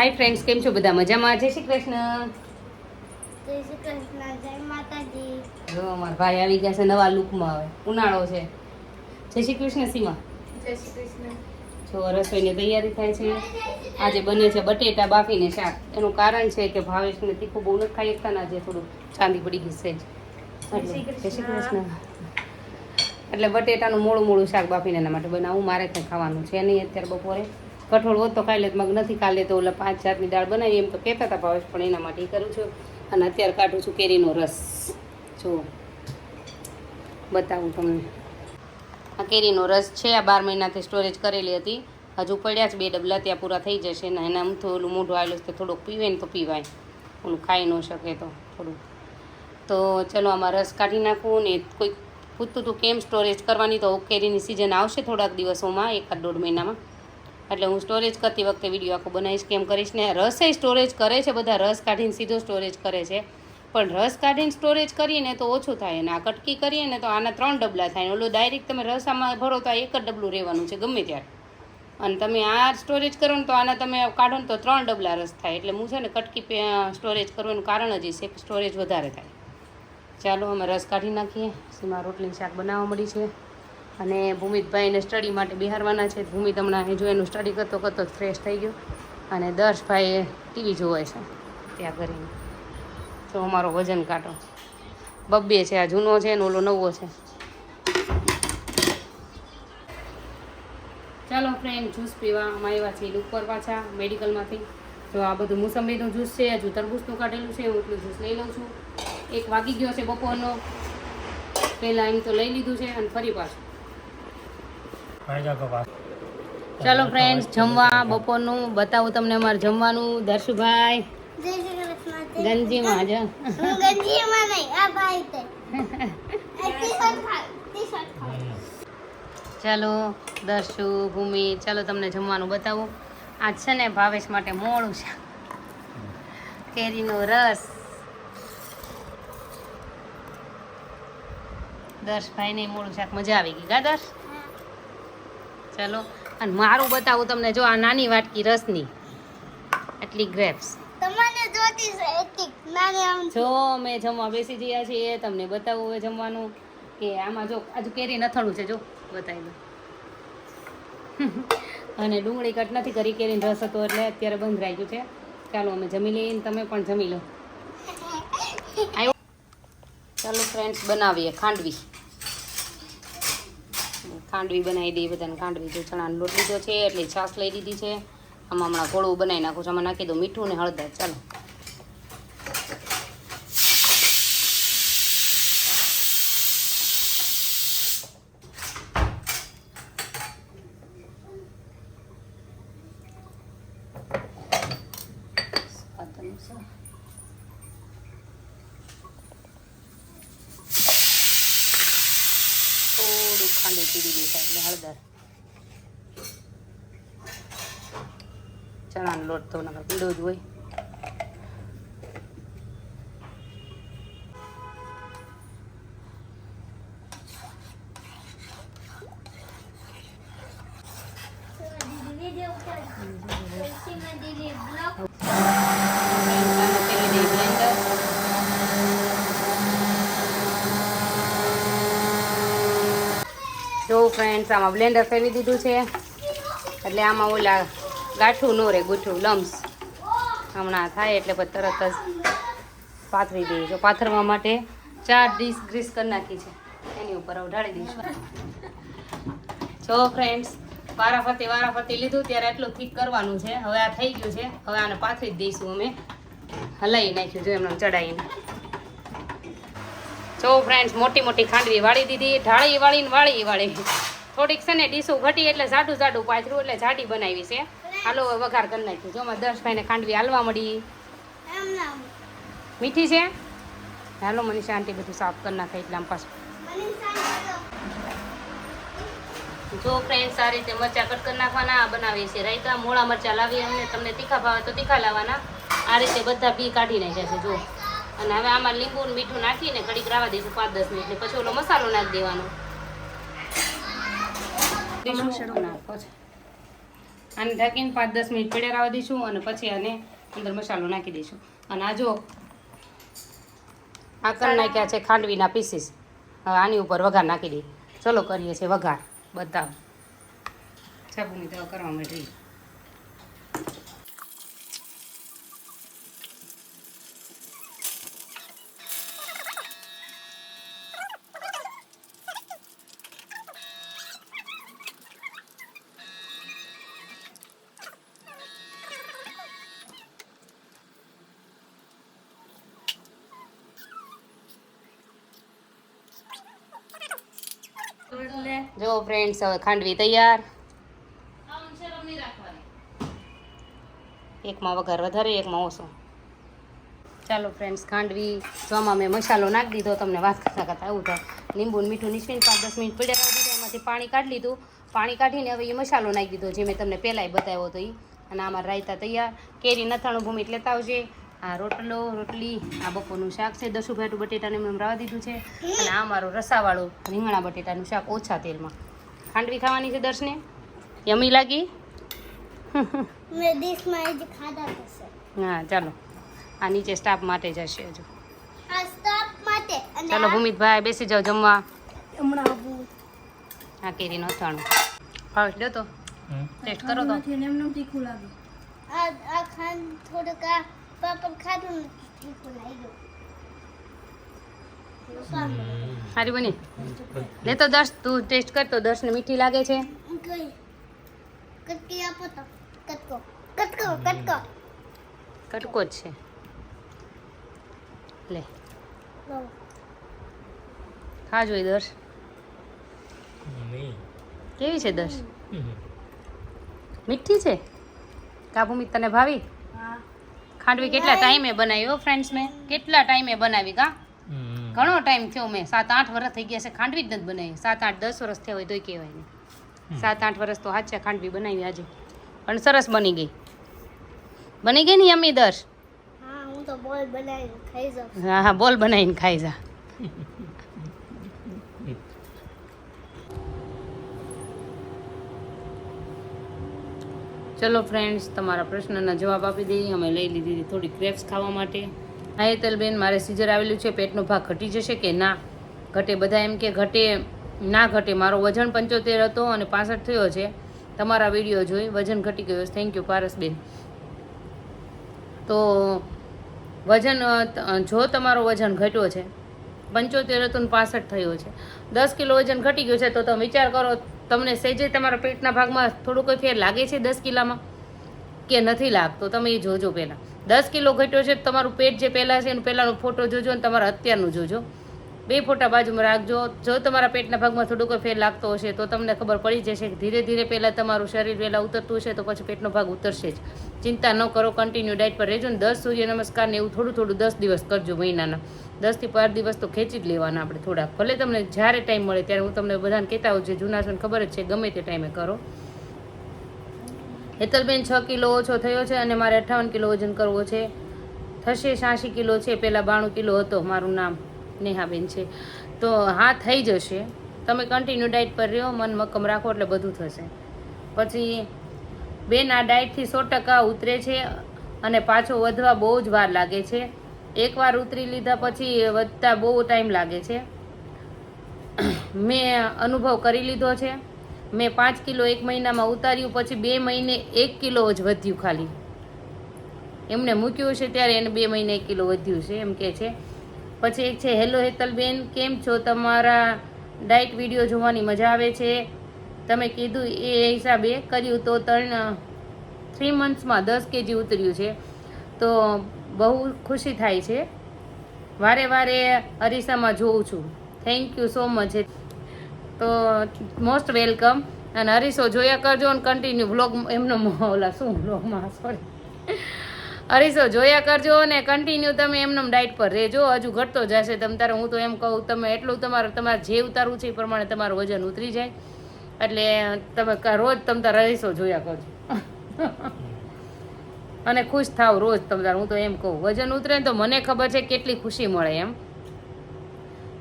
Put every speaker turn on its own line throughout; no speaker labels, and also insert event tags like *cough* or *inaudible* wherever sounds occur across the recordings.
Hi friends કેમ છો? બધા મજામાં? જય શ્રી કૃષ્ણ.
જય શ્રી કૃષ્ણ. જય માતાજી.
જો અમારા ભાઈ આવી ગયા છે નવા લુકમાં હવે. ઉનાળો છે. જય શ્રી કૃષ્ણ સીમા.
જય શ્રી કૃષ્ણ.
જો રસોઈની તૈયારી થાય છે. આજે બને છે બટેટા બાફીને શાક. એનું કારણ છે કે ભાવેશને તીખું બહુ નથી ખાઈ શકતા ને આજે થોડું ચાંદી પડી ગઈ છે જય શ્રી કૃષ્ણ. એટલે બટેટાનું મોળું મોળું શાક બાફીને એના માટે બનાવું. મારે કંઈ ખાવાનું છે નહીં અત્યારે બપોરે. કઠોળ હોત તો ખાઈ લે મગ નથી કાલે તો ઓલા પાંચ જાતની દાળ બનાવી. એમ તો કહેતા હતા ભાવેશ, પણ એના માટે કરું છું. અને અત્યારે કાઢું છું કેરીનો રસ. જો, બતાવું તમને. આ કેરીનો રસ છે, આ બાર મહિનાથી સ્ટોરેજ કરેલી હતી. હજુ પડ્યા જ બે ડબલા ત્યાં પૂરા થઈ જશે. ને એના ઓલું મોઢું આવેલું છે, તો થોડુંક પીવે ને તો પીવાય. ઓલું ખાઈ ન શકે તો થોડું તો ચલો, આમાં રસ કાઢી નાખું ને કોઈ પૂછતું હતું કેમ સ્ટોરેજ કરવાની, તો કેરીની સિઝન આવશે થોડાક દિવસોમાં, એકાદ દોઢ મહિનામાં. એટલે હું સ્ટોરેજ કરતી વખતે વીડિયો આખો બનાવીશ. કેમ કરીશ ને રસે સ્ટોરેજ કરે છે, બધા રસ કાઢીને સીધો સ્ટોરેજ કરે છે. પણ રસ કાઢીને સ્ટોરેજ કરીએ ને તો ઓછું થાય અને આ કટકી કરીએ ને તો આના ત્રણ ડબલા થાય ઓલું ડાયરેક્ટ તમે રસ આમાં ભરો તો એક જ ડબલું રહેવાનું છે, ગમે ત્યારે. અને તમે આ સ્ટોરેજ કરો ને તો આના તમે કાઢો ને તો ત્રણ ડબલા રસ થાય. એટલે હું છે ને કટકી સ્ટોરેજ કરવાનું કારણ જ છે સ્ટોરેજ વધારે થાય. ચાલો અમે રસ કાઢી નાખીએ. સીમા રોટલી શાક બનાવવા મળી છે. અને ભૂમિતભાઈને સ્ટડી માટે બિહારવાના છે. ભૂમિત હમણાં જો એનું સ્ટડી કરતો કરતો ફ્રેશ થઈ ગયો. અને દર્શભાઈએ ટીવી જોવે છે. ત્યાં કરીને. તો અમારો વજન કાંટો. બબ્બે છે આ જૂનો છે ને ઓલો નવો છે. ચાલો ફ્રેન્ડ જ્યુસ પીવા અમે આવ્યા છીએ ઉપર પાછા મેડિકલમાંથી તો આ બધું મોસંબીનું જ્યુસ છે હજુ તરબૂચનું કાઢેલું છે હું એટલું જ્યુસ લઈ લઉં છું. એક વાગી ગયો છે બપોરનો. પહેલાં એમ તો લઈ લીધું છે અને ફરી પાછું. ચાલો ફ્રેન્ડ્સ જમવા, બપોરનું બતાવું તમને અમારે જમવાનું. દર્શુભાઈ, ગંજીમાં જ.
ગંજીમાં નહીં આ ભાઈ
ચાલો, દર્શુ, ભૂમિ, ચાલો તમને જમવાનું બતાવું. આજ છે ને ભાવેશ માટે મોડું છે. કેરીનો રસ. દર્શભાઈને મોડું શાક મજા આવી ગઈ, કા દર્શ? ચાલો અને મારું બતાવું તમને જો આ નાની વાટકી રસની. એટલી ગ્રેપ્સ જો અમે જમવા બેસી ગયા છીએ તમને બતાવું હવે જમવાનું. કે આમાં જો આજુ કેરી નથણું છે જો બતાવી દો *laughs* અને ડુંગળી કટ નથી કરી કેરીનો રસ હતો એટલે અત્યારે બંધ રાખ્યું છે. ચાલો અમે જમી લઈએ ને તમે પણ જમી લો. *laughs* ચાલો ફ્રેન્ડ્સ બનાવીએ ખાંડવી. ખાંડવી બનાવી દઈએ બધાને ખાંડવી જો ચણાનો લોટ લીધો છે, એટલે છાશ લઈ લીધી છે. આમાં હમણાં ગોળું બનાવી નાખું છું. આમાં નાખી દઉં મીઠું ને હળદર. ચાલો. થોડુંક ખાંડી પીડી દઈશ એટલે હળદર ચણાનો લોટ તો નકર પીળો જ હોય
વિડિયો ઉતાર પછી દીદી બ્લોગ
આને પેલી દઈ બ્લેન્ડર જો ફ્રેન્ડ્સ બ્લેન્ડર ફેરવી દીધું છે. એટલે આમાં ઓલા ગાંઠું ન રહે ગૂંઠું, લમ્સ. હમણાં થાય એટલે પછી તરત જ પાથરી દઈએ. છીએ પાથરવા માટે ચાર ડીશ ગ્રીસ કરી નાખી છે. એની ઉપર ઉઢાડી દઈશું. જો ફ્રેન્ડ્સ વારાફરતી વારાફરતી લીધું, ત્યારે એટલું ઠીક કરવાનું છે. હવે આ થઈ ગયું છે. હવે આને પાથરી જ દઈશું અમે. હલાવી નાખ્યું જો એમને ચડાવીને જો ફ્રેન્ડ્સ મોટી મોટી ખાંડવી વાળી દીધી, ઢાળી વાળીને વાળી વાળી. થોડીક છે ને ડીશું ઘટી એટલે જાડું જાડું પાથરું એટલે જાડી બનાવી છે. હાલો વઘાર કરી નાખ્યું જો મારા દર્શભાઈને ખાંડવી હાલવા મળી. મીઠી છે? હાલો, મનીષા આંટી બધું સાફ કરી નાખે એટલે આમ પાછું. જો ફ્રેન્ડ સારી રીતે મરચા કટ કરી નાખવાના બનાવીએ છીએ. રાયતા, મોળા મરચા લાવીએ અને તમને તીખા ભાવે તો તીખા લાવવાના. આ રીતે બધા બી કાઢી નાખ્યા છે જો. અને હવે આમાં લીંબુ મીઠું નાખીને ઘડીક રાવા દઈશું પાંચ દસ મિનિટ. પછી ઓલો મસાલો નાખી દેવાનો. નાખો છે. આને ઢાંકીને પાંચ દસ મિનિટ પડ્યા રાવા દઈશું અને પછી આને અંદર મસાલો નાખી દઈશું. અને આ જો આ કરી નાખ્યા છે ખાંડવીના પીસીસ હવે આની ઉપર વઘાર નાખી દઈએ. ચલો કરીએ છીએ વઘાર. બધા. સાબુની દવા કરવા માંડી જો ફ્રેન્ડ્સ હવે ખાંડવી તૈયાર. એકમાં વઘાર વધારે એકમાં ઓછો. ચાલો ફ્રેન્ડ્સ ખાંડવી. જોમાં મેં મસાલો નાખી દીધો તમને વાત કરતા કરતા આવું થાય. લીંબુ મીઠું નીચવીને પાંચ દસ મિનિટ પડ્યા રાખી દીધા એમાંથી પાણી કાઢી લીધું. પાણી કાઢીને હવે એ મસાલો નાખી દીધો જે મેં તમને પહેલાંય બતાવ્યો હતો એ અને આમાં રાયતા તૈયાર. કેરી નથાણું ભૂમિ લેતા આવજે. આ રોટલો રોટલી આ બપોરનું શાક છે. દસું ભાટું બટેટાને મેં રાવા દીધું છે. અને આ મારું રસાવાળું રીંગણા બટેટાનું શાક ઓછા તેલમાં. ખાંડવી ખાવાની છે દર્શને? યમી લાગી?
મેં ડીશમાં જ ખાધા થશે
હા ચાલો. આ નીચે સ્ટાફ માટે જશે હજુ. ચાલો ભૂમિતભાઈ બેસી જાઓ જમવા.
હમણાં આવું.
આ કેરીનો અથાણું. ફાવશ દો તો. ટેસ્ટ કરો તો.
આ આ ખાંડ થોડુંક ખાધું ને
સારી બની. લે તો દસ તું ટેસ્ટ કર તો દર્શને મીઠી લાગે છે.
કટકી આપો તો. કટકો. કટકો કટકો.
કટકો જ છે. લે.
હા
ખા જોઈ દસ કેવી છે દસ મીઠી છે? કાબુ તને ભાવી? ખાંડવી કેટલા ટાઈમે બનાવી હો ફ્રેન્ડ્સ મેં કેટલા ટાઈમે બનાવી કા? ઘણો ટાઈમ થયો મેં. સાત આઠ વર્ષ થઈ ગયા છે ખાંડવી જ નથી બનાવી. સાત આઠ દસ વર્ષ થયા હોય તોય કહેવાય નહીં. સાત આઠ વર્ષ તો હાચે ખાંડવી બનાવી આજે. પણ સરસ બની ગઈ. બની ગઈ ને યમી દર્શ
હા હું તો બોલ બનાવીને ખાઈ જા
હા હા બોલ બનાવીને ખાઈ જા. *laughs* ચલો ફ્રેન્ડ્સ તમારા પ્રશ્નના જવાબ આપી દઈએ. અમે લઈ લીધી થોડી ક્રેપ્સ ખાવા માટે. હા હેતલબેન મારે સીઝર આવેલું છે, પેટનો ભાગ ઘટી જશે કે ના? ઘટે બધા એમ કે ઘટે, ના ઘટે. મારો વજન પંચોતેર હતો અને પાસઠ થયો છે. તમારા વીડિયો જોઈ. વજન ઘટી ગયો. Thank you Parasben. તો વજન જો તમારો વજન ઘટ્યો છે, પંચોતેર હતો ને પાસઠ થયો છે. દસ કિલો વજન ઘટી ગયું છે, તો તમે વિચાર કરો તમને સહેજે તમારા પેટના ભાગમાં થોડું કોઈ ફેર લાગે છે દસ કિલામાં? કે નથી લાગતો? તમે એ જોજો પહેલાં. દસ કિલો ઘટ્યો છે તમારું પેટ જે પહેલાં છે એનું પહેલાંનો ફોટો જોજો અને તમારા અત્યારનું જોજો. બે ફોટા બાજુમાં રાખજો. જો તમારા પેટના ભાગમાં થોડું કોઈ ફેર લાગતો હશે તો તમને ખબર પડી જશે કે ધીરે ધીરે પહેલાં તમારું શરીર પહેલાં ઉતરતું હશે તો પછી પેટનો ભાગ ઉતરશે જ. ચિંતા ન કરો કન્ટિન્યુ ડાયટ પર રહેજો ને દસ સૂર્ય નમસ્કાર ને એવું થોડું થોડું દસ દિવસ કરજો મહિનાના. દસથી બાર દિવસ તો ખેંચી જ લેવાના આપણે થોડાક ભલે તમને જ્યારે ટાઈમ મળે ત્યારે હું તમને બધાને કહેતા હોઉં જે જૂના છો ખબર જ છે, ગમે તે ટાઈમે કરો. હેતલબેન છ કિલો ઓછો થયો છે અને મારે અઠ્ઠાવન કિલો વજન કરવો છે. થશે છ્યાસી કિલો છે, પહેલાં બાણું કિલો હતો, મારું નામ નેહાબેન છે. તો હા, થઈ જશે. તમે કન્ટિન્યુ ડાયટ પર રહ્યો, મન મક્કમ રાખો એટલે બધું થશે. પછી બેન આ ડાયટથી સો ટકા ઉતરે છે અને પાછો વધવા બહુ જ વાર લાગે છે. એકવાર ઉતરી લીધા પછી વધતા બહુ ટાઈમ લાગે છે. મેં અનુભવ કરી લીધો છે. મેં પાંચ કિલો એક મહિનામાં ઉતાર્યું, પછી બે મહિને એક કિલો જ વધ્યું ખાલી. એમણે મૂક્યું છે ત્યારે એને બે મહિને એક કિલો વધ્યું છે એમ કે છે. પછી એક છે, હેલો હેતલબેન કેમ છો? તમારા ડાયટ વીડિયો જોવાની મજા આવે છે? તમે કીધું એ હિસાબે કર્યું તો ત્રણ થ્રી મંથ્સમાં દસ કેજી ઉતર્યું છે. તો બહુ ખુશી થાય છે. વારે વારે અરીસામાં જોઉં છું. થેન્ક યુ સો મચ તો મોસ્ટ વેલકમ અને અરીસો જોયા કરજો અને કન્ટિન્યુ વ્લોગ એમનો ઓલા શું વ્લોગમાં સોરી અરીસો જોયા કરજો અને કન્ટિન્યુ તમે એમનો ડાયટ પર રહેજો. હજુ ઘટતો જશે તમ તારે હું તો એમ કહું, તમે એટલું તમારે તમારે જે ઉતારવું છે એ પ્રમાણે તમારું વજન ઉતરી જાય. એટલે તમે રોજ તમ તારે રહીશો જોયા કરજો. અને ખુશ થાવ રોજ તમ હું તો એમ કહું. વજન ઉતરે ને તો મને ખબર છે કેટલી ખુશી મળે એમ.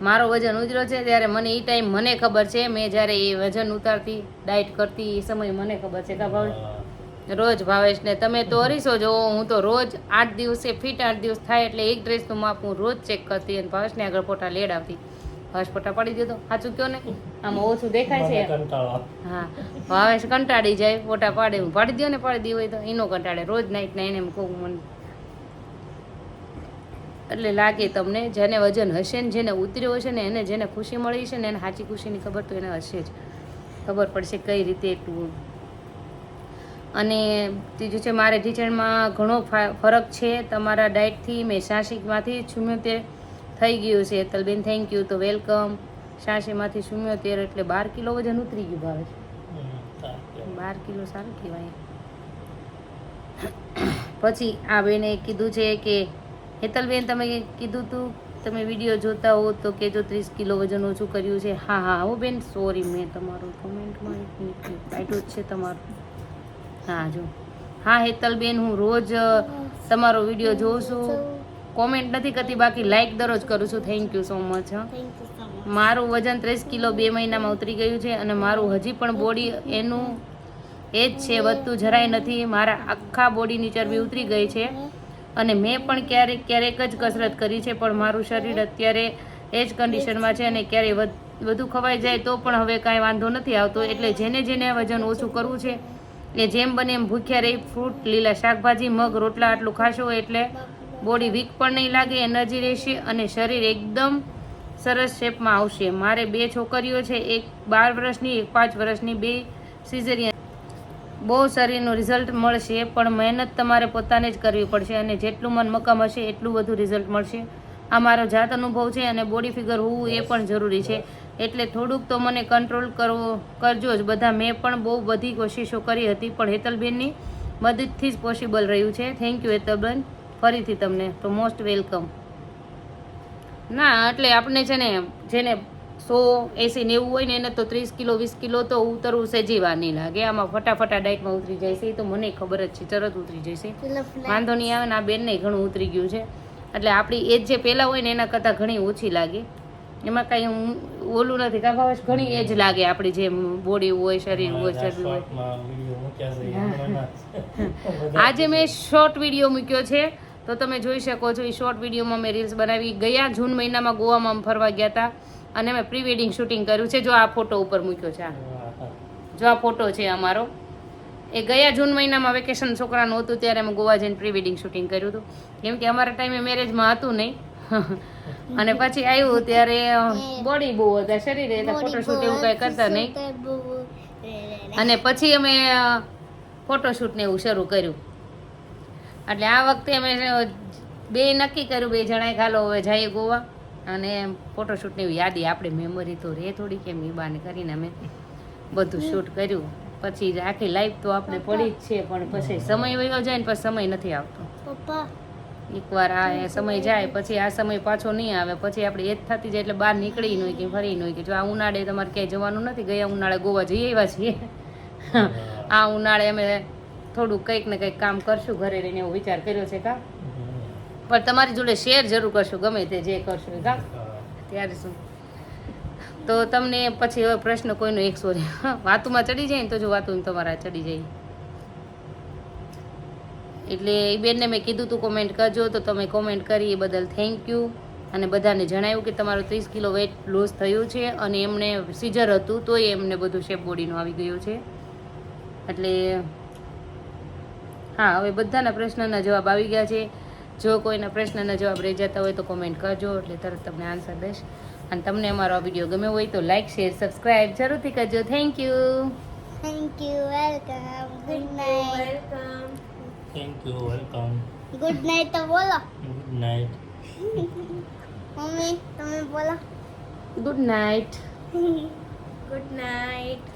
મારો વજન ઉતર્યો છે ત્યારે મને એ ટાઈમ મને ખબર છે. મેં જ્યારે એ વજન ઉતારતી ડાયટ કરતી એ સમય મને ખબર છે. કા ભાવ? રોજ ભાવેશને તમે તો અરીસો જોવો હું. તો રોજ આઠ દિવસે ફિટ આઠ દિવસ થાય એટલે એક ડ્રેસનું માપ હું રોજ ચેક કરતી અને ભાવેશને આગળ ફોટા લેડ આવતી ભાવેશ પડી દીધો સાચું કયો ને? આમાં ઓછું દેખાય છે. હા. ભાવેશ કંટાળી જાય ફોટા પાડે હું પાડી દો ને પાડી દી હોય તો એનો કંટાળે. રોજ નાઈટ નાઈને એમ કહું મને. એટલે લાગે તમને જેને વજન હશે ને જેને ઉતર્યો હશે ને એને જેને ખુશી મળી છે ને એને સાચી ખુશીની ખબર તો એને હશે જ. ખબર પડશે કઈ રીતે એટલું અને ત્રીજું છે મારે ટીચરમાં ઘણો ફરક છે. તમારા ડાયટથી મેં સાહસિકમાંથી ચુમ્યોતેર થઈ ગયું છે. તલબેન થેન્ક યુ તો વેલકમ સાહસીમાંથી ચુમ્યોતેર એટલે બાર કિલો વજન ઉતરી ગયું ભાવે
છે.
બાર કિલો સારું કહેવાય. *coughs* પછી આ બેને કીધું છે કે હેતલબેન તમે કીધું તું તમે વીડિયો જોતા હો તો કે જો ત્રીસ કિલો વજન ઓછું કર્યું છે. હા હા હો બેન સોરી મેં તમારું કમેન્ટમાં કાઢ્યું જ છે તમારું. હા જો. હા હેતલબેન હું રોજ તમારો વીડિયો જોઉં છું. કોમેન્ટ નથી કરતી બાકી લાઈક દરરોજ કરું છું. થેન્ક યુ સો મચ મારું વજન ત્રીસ કિલો બે મહિનામાં ઉતરી ગયું છે અને મારું હજી પણ બોડી એનું એ જ છે વધતું જરાય નથી. મારા આખા બોડીની ચરબી ઉતરી ગઈ છે અને મેં પણ ક્યારેક ક્યારેક જ કસરત કરી છે પણ મારું શરીર અત્યારે એ જ કન્ડિશનમાં છે અને ક્યારેય વધ- વધુ ખવાઈ જાય તો પણ હવે કાંઈ વાંધો નથી આવતો. એટલે જેને જેને વજન ઓછું કરવું છે એ જેમ બને એમ ભૂખ્યા રહી ફ્રૂટ લીલા શાકભાજી મગ રોટલા આટલું ખાશો એટલે બોડી વીક પણ નહીં લાગે, એનર્જી રહેશે અને શરીર એકદમ સરસ શેપમાં આવશે. મારે બે છોકરીઓ છે, એક બાર વર્ષની, એક પાંચ વર્ષની, બે સિઝેરિયન બહુ શરીરનું રિઝલ્ટ મળશે, પણ મહેનત તમારે પોતાને જ કરવી પડશે અને જેટલું મન મક્કમ હશે, એટલું બધું રિઝલ્ટ મળશે. આ મારો જાત અનુભવ છે અને બોડી ફિગર હોવું એ પણ જરૂરી છે. એટલે થોડુંક તો મને કંટ્રોલ કરવો, કરજો જ. બધા મેં પણ બહુ બધી કોશિશો કરી હતી, પણ હેતલબેનની મદદથી જ પોસિબલ રહ્યું છે. Thank you Hetalben. ફરીથી તમને તો મોસ્ટ વેલકમ ના એટલે આપણે છે ને જેને સો એસી નેવું હોય ને એને તો ત્રીસ કિલો વીસ કિલો તો ઉતરવું સજીવા નહીં લાગે. આમાં ફટાફટા ડાયટમાં ઉતરી જાય છે. એ તો મને ખબર જ છે તરત ઉતરી જશે વાંધો નહીં આવે ને આ બેનને ઘણું ઉતરી ગયું છે. એટલે આપણી એજ જે પહેલાં હોય ને એના કરતાં ઘણી ઓછી લાગે. એમાં કાંઈ હું ઓલું નથી કાં ભાવેશ ઘણી એજ લાગે આપણી જે બોડી હોય શરીર હોય શરીર હોય. આજે મેં શોર્ટ વીડિયો મૂક્યો છે. તો તમે જોઈ શકો છો એ શોર્ટ વિડીયોમાં મેં રીલ્સ બનાવી. ગયા જૂન મહિનામાં ગોવામાં ફરવા ગયા હતા અને મેં પ્રી વેડિંગ શૂટિંગ કર્યું છે. જો આ ફોટો ઉપર મૂક્યો છે. જો આ ફોટો છે અમારો. એ ગયા જૂન મહિનામાં વેકેશન છોકરાનું હતું ત્યારે અમે ગોવા જઈને પ્રી વેડિંગ શૂટિંગ કર્યું હતું. કેમ કે અમારા ટાઈમે મેરેજમાં હતું નહીં. *laughs* અને પછી આવ્યું ત્યારે બોડી બહુ હતા શરીરે એટલે ફોટોશૂટ એવું કાંઈ કરતા નહીં. અને પછી અમે ફોટોશૂટ ને એવું શરૂ કર્યું. એટલે આ વખતે અમે બે નક્કી કર્યું બે જણાએ ખાલો હવે જઈએ ગોવા. અને ફોટોશૂટની એવી યાદી આપણે મેમરી તો રે થોડી કેમ ઈબાને બાને કરીને અમે બધું શૂટ કર્યું. પછી આખી લાઈફ તો આપણે પડી જ છે પણ પછી સમય વયો જાય ને પછી સમય નથી આવતો. એકવાર આ સમય જાય પછી આ સમય પાછો નહીં આવે પછી આપણે એ જ થતી જાય એટલે બહાર નીકળી ન હોય કે ફરી ન હોય કે જો આ ઉનાળે તમારે ક્યાંય જવાનું નથી ગયા ઉનાળે ગોવા જઈ આવ્યા છીએ. આ ઉનાળે અમે થોડું કંઈક ને કંઈક કામ કરશું ઘરે રહીને એવો વિચાર કર્યો છે કા? પણ તમારી જોડે શેર જરૂર કરશું ગમે તે જે કરશું એ કા. ત્યારે શું? તો તમને પછી હવે પ્રશ્ન કોઈનો એક સોરી. વાતુમાં ચડી જાય ને તો જો વાતું તમારા ચડી જાય. એટલે એ બેનને મેં કીધું તું કોમેન્ટ કરજો તો તમે કોમેન્ટ કરી એ બદલ થેન્ક યુ અને બધાને જણાવ્યું કે તમારું ત્રીસ કિલો વેટ લોસ થયું છે અને એમને સીઝર હતું તોય એમને બધું શેપ બોડીનું આવી ગયું છે. એટલે હા હવે બધાના પ્રશ્નના જવાબ આવી ગયા છે. જો કોઈના પ્રશ્નના જવાબ રહી જતા હોય તો કોમેન્ટ કરજો એટલે તરત તમને આન્સર દઈશ. અને તમને અમારો આ વીડિયો ગમ્યો હોય તો લાઈક શેર સબસ્ક્રાઈબ જરૂરથી કરજો. Thank you
thank you welcome good night
thank you welcome
good night તો બોલો.
ગુડ નાઇટ *laughs*
મમ્મી તમે બોલો.
Good night
good night